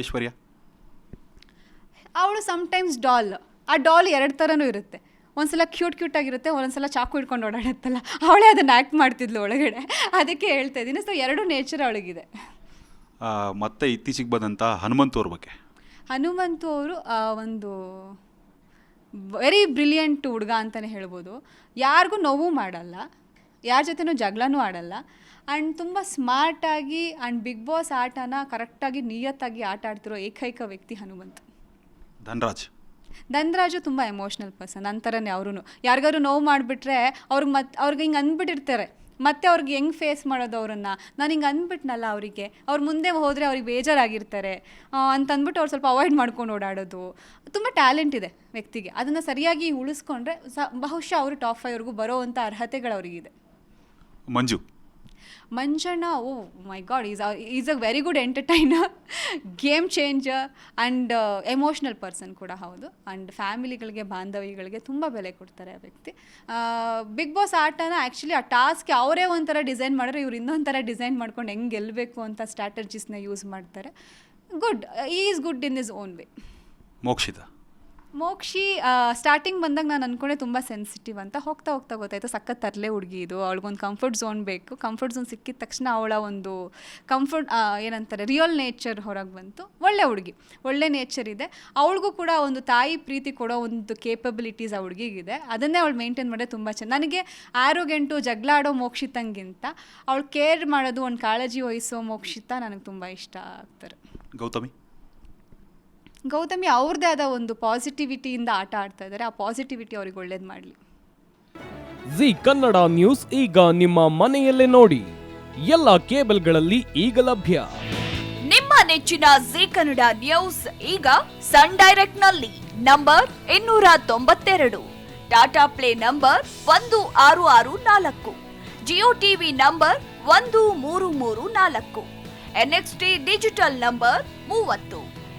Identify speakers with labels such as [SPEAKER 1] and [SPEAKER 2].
[SPEAKER 1] ಐಶ್ವರ್ಯ?
[SPEAKER 2] ಅವಳು sometimes doll ಆ doll ಎರಡು ಥರನೂ ಇರುತ್ತೆ. ಒಂದ್ಸಲ ಕ್ಯೂಟ್ ಕ್ಯೂಟ್ ಆಗಿರುತ್ತೆ ಒಂದೊಂದ್ಸಲ ಚಾಕು ಹಿಡ್ಕೊಂಡು ಓಡಾಡುತ್ತಲ್ಲ ಅವಳೇ ಅದನ್ನು ಆ್ಯಕ್ಟ್ ಮಾಡ್ತಿದ್ಲು ಒಳಗಡೆ. ಅದಕ್ಕೆ ಹೇಳ್ತಾ ಇದ್ದೀನಿ. ಸೊ ಎರಡು ನೇಚರ್ ಅವಳಿಗಿದೆ.
[SPEAKER 1] ಮತ್ತೆ ಇತ್ತೀಚೆಗೆ ಬಂದಂಥ ಹನುಮಂತು ಅವ್ರ ಬಗ್ಗೆ.
[SPEAKER 2] ಹನುಮಂತು ಅವರು ಒಂದು ವೆರಿ ಬ್ರಿಲಿಯಂಟ್ ಹುಡುಗ ಅಂತಲೇ ಹೇಳ್ಬೋದು. ಯಾರಿಗೂ ನೋವು ಮಾಡಲ್ಲ. ಯಾರ ಜೊತೆನೂ ಜಗಳನೂ ಆಡಲ್ಲ. ಆ್ಯಂಡ್ ತುಂಬ ಸ್ಮಾರ್ಟಾಗಿ ಆ್ಯಂಡ್ ಬಿಗ್ ಬಾಸ್ ಆಟನ ಕರೆಕ್ಟಾಗಿ ನಿಯತ್ತಾಗಿ ಆಟ ಆಡ್ತಿರೋ ಏಕೈಕ ವ್ಯಕ್ತಿ ಹನುಮಂತ್.
[SPEAKER 1] ಧನ್ರಾಜ್.
[SPEAKER 2] ಧನ್ರಾಜು ತುಂಬ ಎಮೋಷ್ನಲ್ ಪರ್ಸನ್ ನಂತರನೇ ಅವರು ಯಾರಿಗಾದ್ರು ನೋವು ಮಾಡಿಬಿಟ್ರೆ ಅವ್ರಿಗೆ ಮತ್ತೆ ಅವ್ರಿಗೆ ಹಿಂಗೆ ಅಂದ್ಬಿಟ್ಟಿರ್ತಾರೆ. ಮತ್ತೆ ಅವ್ರಿಗೆ ಹೆಂಗೆ ಫೇಸ್ ಮಾಡೋದು ಅವರನ್ನು? ನಾನು ಹಿಂಗೆ ಅಂದ್ಬಿಟ್ನಲ್ಲ ಅವರಿಗೆ. ಅವ್ರ ಮುಂದೆ ಹೋದರೆ ಅವ್ರಿಗೆ ಬೇಜಾರಾಗಿರ್ತಾರೆ. ಅಂತಂದ್ಬಿಟ್ಟು ಅವ್ರು ಸ್ವಲ್ಪ ಅವಾಯ್ಡ್ ಮಾಡ್ಕೊಂಡು ಓಡಾಡೋದು. ತುಂಬ ಟ್ಯಾಲೆಂಟ್ ಇದೆ ವ್ಯಕ್ತಿಗೆ. ಅದನ್ನು ಸರಿಯಾಗಿ ಉಳಿಸ್ಕೊಂಡ್ರೆ ಸ ಬಹುಶಃ ಅವರು ಟಾಪ್ ಫೈವ್ವರೆಗೂ ಬರೋವಂಥ ಅರ್ಹತೆಗಳು ಅವರಿಗಿದೆ.
[SPEAKER 1] ಮಂಜು.
[SPEAKER 2] ಮಂಜಣ್ಣ ಓ my god is is a very good entertainer game changer and emotional person ಕೂಡ ಹೌದು. ಆ್ಯಂಡ್ ಫ್ಯಾಮಿಲಿಗಳಿಗೆ ಬಾಂಧವಿಗಳಿಗೆ ತುಂಬ ಬೆಲೆ ಕೊಡ್ತಾರೆ ಆ ವ್ಯಕ್ತಿ. ಬಿಗ್ ಬಾಸ್ ಆಟನ ಆ್ಯಕ್ಚುಲಿ ಆ ಟಾಸ್ಕ್ ಅವರೇ ಒಂಥರ ಡಿಸೈನ್ ಮಾಡಿದ್ರೆ ಇವ್ರು ಇನ್ನೊಂಥರ ಡಿಸೈನ್ ಮಾಡ್ಕೊಂಡು ಹೆಂಗೆ ಗೆಲ್ಲಬೇಕು ಅಂತ ಸ್ಟ್ರಾಟಜೀಸ್ನ ಯೂಸ್ ಮಾಡ್ತಾರೆ. Good is good in its own way.
[SPEAKER 1] Mokshitha.
[SPEAKER 2] Mokshi starting ಬಂದಾಗ ನಾನು ಅಂದ್ಕೊಂಡೆ ತುಂಬ ಸೆನ್ಸಿಟಿವ್ ಅಂತ. ಹೋಗ್ತಾ ಹೋಗ್ತಾ ಗೊತ್ತಾಯ್ತು, ಸಖತ್ ತರಲೆ ಹುಡುಗಿ ಇದು. ಅವಳಿಗೊಂದು ಕಂಫರ್ಟ್ ಝೋನ್ ಬೇಕು. ಕಂಫರ್ಟ್ ಝೋನ್ ಸಿಕ್ಕಿದ ತಕ್ಷಣ ಅವಳ ಒಂದು ಕಂಫರ್ಟ್ ಏನಂತಾರೆ ರಿಯಲ್ ನೇಚರ್ ಹೊರಗೆ ಬಂತು. ಒಳ್ಳೆ ಹುಡುಗಿ, ಒಳ್ಳೆ ನೇಚರ್ ಇದೆ. ಅವಳಿಗೂ ಕೂಡ ಒಂದು ತಾಯಿ ಪ್ರೀತಿ ಕೊಡೋ ಒಂದು ಕೇಪಬಿಲಿಟೀಸ್ ಆ ಹುಡುಗಿಗಿದೆ. ಅದನ್ನೇ ಅವಳು ಮೇಂಟೈನ್ ಮಾಡೋದು ತುಂಬ ಚೆನ್ನ ನನಗೆ ಆರೋಗ್ಯಂಟು ಜಗಳ ಆಡೋ ಮೋಕ್ಷಿತಂಗಿಂತ ಅವಳು ಕೇರ್ ಮಾಡೋದು ಒಂದು ಕಾಳಜಿ ವಹಿಸೋ ಮೋಕ್ಷಿತ ನನಗೆ ತುಂಬ ಇಷ್ಟ ಆಗ್ತಾರೆ.
[SPEAKER 1] ಗೌತಮಿ?
[SPEAKER 2] ಗೌತಮಿ ಅವ್ರದ್ದೇ ಆದ ಒಂದು ಪಾಸಿಟಿವಿಟಿಯಿಂದ ಆಟ ಆಡ್ತಾ ಇದ್ದಾರೆ. ಆ ಪಾಸಿಟಿವಿಟಿ ಅವ್ರಿಗೆ ಒಳ್ಳೇದು ಮಾಡಲಿ.
[SPEAKER 3] ಜಿ ಕನ್ನಡ ನ್ಯೂಸ್ ಈಗ ನಿಮ್ಮ ಮನೆಯಲ್ಲೇ ನೋಡಿ. ಎಲ್ಲ ಕೇಬಲ್ಗಳಲ್ಲಿ ಈಗ ಲಭ್ಯ.
[SPEAKER 4] ನಿಮ್ಮ ನೆಚ್ಚಿನ ಜಿ ಕನ್ನಡ ನ್ಯೂಸ್ ಈಗ ಸನ್ ಡೈರೆಕ್ಟ್ನಲ್ಲಿ ನಂಬರ್ ಇನ್ನೂರ ತೊಂಬತ್ತೆರಡು. ಟಾಟಾ ಪ್ಲೇ ನಂಬರ್ ಒಂದು ಆರು ಆರು ನಾಲ್ಕು. ಜಿಯೋ ಟಿವಿ ನಂಬರ್ ಒಂದು ಮೂರು ಮೂರು ನಾಲ್ಕು. ಎನ್ಎಕ್ಸ್ಟಿ ಡಿಜಿಟಲ್ ನಂಬರ್ ಮೂವತ್ತು.